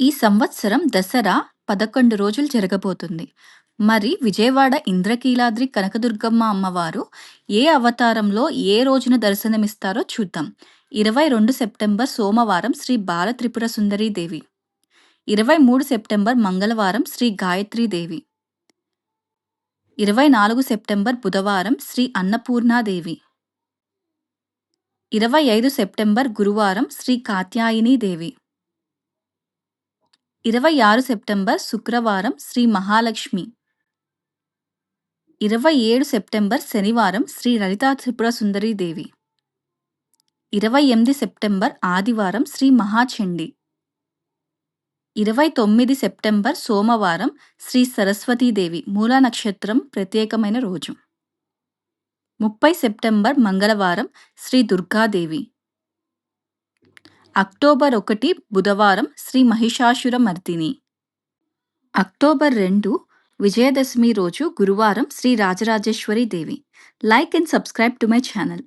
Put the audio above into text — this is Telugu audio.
ఈ సంవత్సరం దసరా పదకొండు రోజులు జరగబోతుంది. మరి విజయవాడ ఇంద్రకీలాద్రి కనకదుర్గమ్మ అమ్మవారు ఏ అవతారంలో ఏ రోజున దర్శనమిస్తారో చూద్దాం. ఇరవై రెండు సెప్టెంబర్ సోమవారం శ్రీ బాలత్రిపుర సుందరీదేవి. ఇరవై మూడు సెప్టెంబర్ మంగళవారం శ్రీ గాయత్రీదేవి. ఇరవై నాలుగు సెప్టెంబర్ బుధవారం శ్రీ అన్నపూర్ణాదేవి. ఇరవై ఐదు సెప్టెంబర్ గురువారం శ్రీ కాత్యాయనీదేవి. ఇరవై ఆరు సెప్టెంబర్ శుక్రవారం శ్రీ మహాలక్ష్మి. ఇరవై ఏడు సెప్టెంబర్ శనివారం శ్రీ లలితా త్రిపుర సుందరీదేవి. ఇరవై ఎనిమిది సెప్టెంబర్ ఆదివారం శ్రీ మహాచండి. ఇరవై తొమ్మిది సెప్టెంబర్ సోమవారం శ్రీ సరస్వతీదేవి మూల నక్షత్రం ప్రత్యేకమైన రోజు. ముప్పై సెప్టెంబర్ మంగళవారం శ్రీ దుర్గాదేవి. అక్టోబర్ ఒకటి బుధవారం శ్రీ మహిషాసుర మర్దిని. అక్టోబర్ రెండు విజయదశమి రోజు గురువారం Shri Rajarajeshwari Devi. Like and subscribe to my channel.